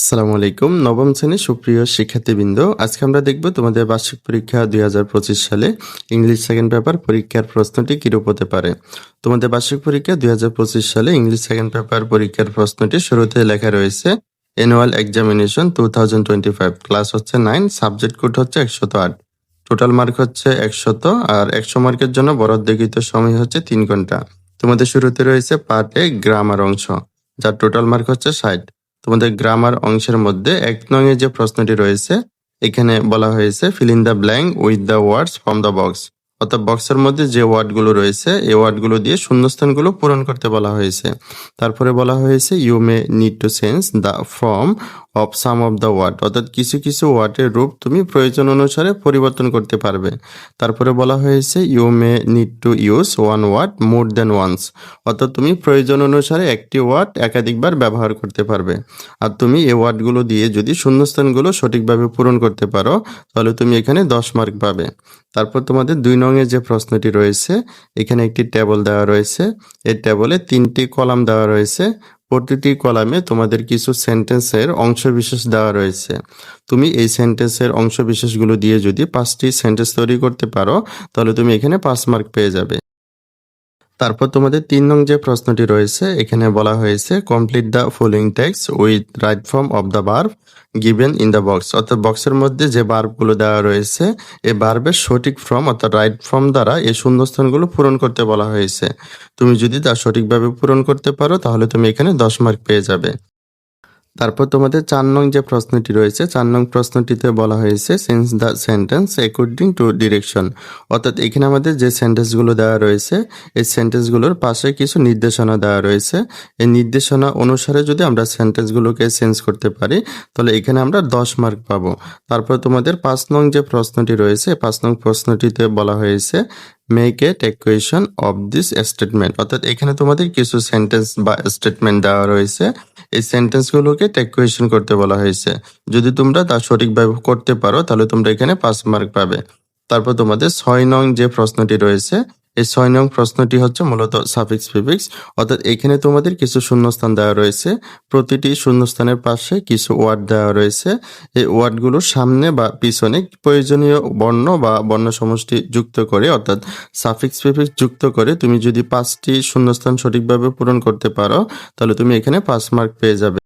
আসসালামু আলাইকুম। নবম শ্রেণির সুপ্রিয় শিক্ষার্থীবৃন্দ, আজকে আমরা দেখব তোমাদের বার্ষিক পরীক্ষা দুই হাজার পঁচিশ সালে ইংলিশ সেকেন্ড পেপার পরীক্ষার প্রশ্নটি কিরূপ হতে পারে। তোমাদের বার্ষিক পরীক্ষা দুই হাজার পঁচিশ সালে ইংলিশ সেকেন্ড পেপার পরীক্ষার প্রশ্নটি শুরুতে লেখা রয়েছে annual examination two thousand twenty five class হচ্ছে নাইন সাবজেক্ট কোড হচ্ছে একশত আট। টোটাল মার্ক হচ্ছে একশত, আর একশো মার্কের জন্য বরাদ্দকৃত সময় হচ্ছে তিন ঘণ্টা। তোমাদের শুরুতে রয়েছে পার্ট এ গ্রামার অংশ, যার টোটাল মার্ক হচ্ছে ষাট। তোমাদের গ্রামার অংশের মধ্যে এক নঙে যে প্রশ্নটি রয়েছে, এখানে বলা হয়েছে fill in the blank with the words from the box অর্থাৎ বক্সের মধ্যে যে ওয়ার্ডগুলো রয়েছে, এই ওয়ার্ডগুলো দিয়ে শূন্যস্থানগুলো পূরণ করতে বলা হয়েছে। তারপরে বলা হয়েছে you may need to change the form of some of the word অর্থাৎ কিছু কিছু ওয়ার্ডের রূপ তুমি প্রয়োজন অনুসারে পরিবর্তন করতে পারবে। তারপরে বলা হয়েছে you may need to use one word more than once অর্থাৎ তুমি প্রয়োজন অনুসারে একটি ওয়ার্ড একাধিকবার ব্যবহার করতে পারবে। আর তুমি এই ওয়ার্ডগুলো দিয়ে যদি শূন্যস্থানগুলো সঠিকভাবে পূরণ করতে পারো, তাহলে তুমি এখানে দশ মার্ক পাবে। তারপর তোমাদের দুই নঙের যে প্রশ্নটি রয়েছে, এখানে একটি টেবল দেওয়া রয়েছে। এই টেবলে তিনটি কলাম দেওয়া রয়েছে। প্রতিটি কলামে তোমাদের কিছু সেন্টেন্সের অংশবিশেষ দেওয়া রয়েছে। তুমি এই সেন্টেন্সের অংশবিশেষগুলো দিয়ে যদি পাঁচটি সেন্টেন্স তৈরি করতে পারো, তাহলে তুমি এখানে পাঁচ মার্ক পেয়ে যাবে। তারপর তোমাদের তিন নং যে প্রশ্নটি রয়েছে, এখানে বলা হয়েছে complete the following text with right form of the verb given in the box অর্থাৎ বক্সের মধ্যে যে বার্বগুলো দেওয়া রয়েছে এই বার্বের সঠিক ফর্ম অর্থাৎ রাইট ফর্ম দ্বারা এই শূন্যস্থানগুলো পূরণ করতে বলা হয়েছে। তুমি যদি তা সঠিকভাবে পূরণ করতে পারো, তাহলে তুমি এখানে দশ মার্ক পেয়ে যাবে। তারপর তোমাদের চার নং যে প্রশ্নটি রয়েছে, চার নং প্রশ্নটিতে বলা হয়েছে change the sentence according to direction অর্থাৎ এখানে আমাদের যে সেন্টেন্সগুলো দেওয়া রয়েছে, এই সেন্টেন্সগুলোর পাশে কিছু নির্দেশনা দেওয়া রয়েছে। এই নির্দেশনা অনুসারে যদি আমরা সেন্টেন্সগুলোকে চেঞ্জ করতে পারি, তাহলে এখানে আমরা দশ মার্ক পাবো। তারপর তোমাদের পাঁচ নং যে প্রশ্নটি রয়েছে পাঁচ নং প্রশ্নটিতে বলা হয়েছে make a tag question of this statement অর্থাৎ এখানে তোমাদের কিছু সেন্টেন্স বা স্টেটমেন্ট দেওয়া রয়েছে। এই সেন্টেন্সগুলোকে টেকুয়েশন করতে বলা হয়েছে। যদি তোমরা তা সঠিকভাবে করতে পারো, তাহলে তোমরা এখানে পাস মার্ক পাবে। তারপর তোমাদের ছয় নং যে প্রশ্নটি রয়েছে এই ছয় নং প্রশ্নটি হচ্ছে মূলত সাফিক্স ফিফিক্স অর্থাৎ এখানে তোমাদের কিছু শূন্যস্থান দেওয়া রয়েছে। প্রতিটি শূন্যস্থানের পাশে কিছু ওয়ার্ড দেওয়া রয়েছে। এই ওয়ার্ডগুলোর সামনে বা পিছনে প্রয়োজনীয় বর্ণ বা বর্ণ সমষ্টি যুক্ত করে, অর্থাৎ সাফিক্স ফিফিক্স যুক্ত করে তুমি যদি পাঁচটি শূন্যস্থান সঠিকভাবে পূরণ করতে পারো, তাহলে তুমি এখানে পাঁচ মার্ক পেয়ে যাবে।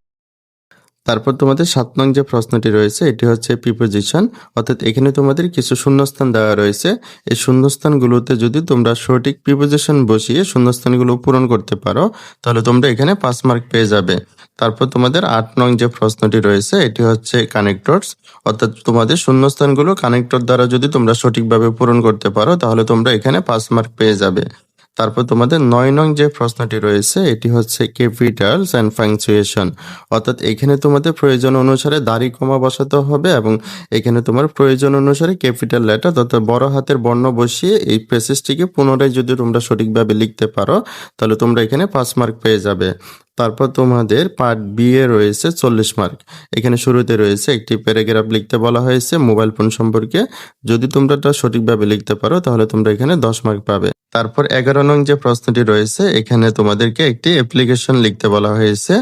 তারপর তোমাদের সাত নং যে প্রশ্নটি রয়েছে, এটি হচ্ছে প্রিপোজিশন অর্থাৎ এখানে তোমাদের কিছু শূন্যস্থান দেওয়া রয়েছে। এই শূন্যস্থানগুলোতে যদি তোমরা সঠিক প্রিপোজিশন বসিয়ে শূন্যস্থানগুলো পূরণ করতে পারো, তাহলে তোমরা এখানে পাঁচ মার্ক পেয়ে যাবে। তারপর তোমাদের আট নং যে প্রশ্নটি রয়েছে, এটি হচ্ছে কানেক্টরস অর্থাৎ তোমাদের শূন্যস্থানগুলো কানেক্টর দ্বারা যদি তোমরা সঠিকভাবে পূরণ করতে পারো, তাহলে তোমরা এখানে পাঁচ মার্ক পেয়ে যাবে। তারপর তোমাদের নয় নং যে প্রশ্নটি রয়েছে, এটি হচ্ছে ক্যাপিটালস অ্যান্ড ফাংচুয়েশন অর্থাৎ এখানে তোমাদের প্রয়োজন অনুসারে দাড়ি কমা বসাতে হবে এবং এখানে তোমার প্রয়োজন অনুসারে ক্যাপিটাল লেটার অর্থাৎ বড় হাতের বর্ণ বসিয়ে এই প্যাসেজটিকে পুনরায় যদি তোমরা সঠিকভাবে লিখতে পারো, তাহলে তোমরা এখানে পাঁচ মার্ক পেয়ে যাবে। তারপর তোমাদের পার্ট বি এ রয়েছে চল্লিশ মার্ক এখানে শুরুতে রয়েছে একটি প্যারাগ্রাফ লিখতে বলা হয়েছে মোবাইল ফোন সম্পর্কে। যদি তোমরা সঠিকভাবে লিখতে পারো, তাহলে তোমরা এখানে দশ মার্ক পাবে। তারপর এগারো নং যে প্রশ্নটি রয়েছে, এখানে তোমাদেরকে একটি অ্যাপ্লিকেশন লিখতে বলা হয়েছে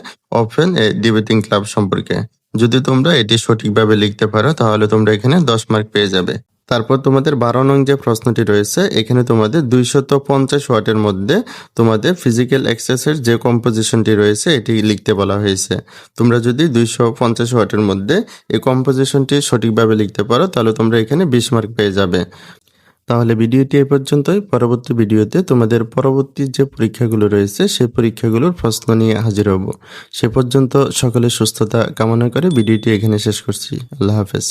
এ ডিবেটিং ক্লাব সম্পর্কে। যদি তোমরা এটি সঠিকভাবে লিখতে পারো, তাহলে তোমরা এখানে দশ মার্ক পেয়ে যাবে। তারপর তোমাদের বারো নং যে প্রশ্নটি রয়েছে, এখানে তোমাদের দুইশত পঞ্চাশ ওয়াটের মধ্যে তোমাদের ফিজিক্যাল এক্সেসের যে কম্পোজিশনটি রয়েছে, এটি লিখতে বলা হয়েছে। তোমরা যদি দুইশো পঞ্চাশ ওয়াটের মধ্যে এই কম্পোজিশনটি সঠিকভাবে লিখতে পারো, তাহলে তোমরা এখানে বিশ মার্ক পেয়ে যাবে। তাহলে ভিডিওটি এই পর্যন্তই। পরবর্তী ভিডিওতে তোমাদের পরবর্তী যে পরীক্ষাগুলো রয়েছে সেই পরীক্ষাগুলোর প্রশ্ন নিয়ে হাজির হব। সে পর্যন্ত সকলে সুস্থতা কামনা করে ভিডিওটি এখানে শেষ করছি। আল্লাহ হাফেজ।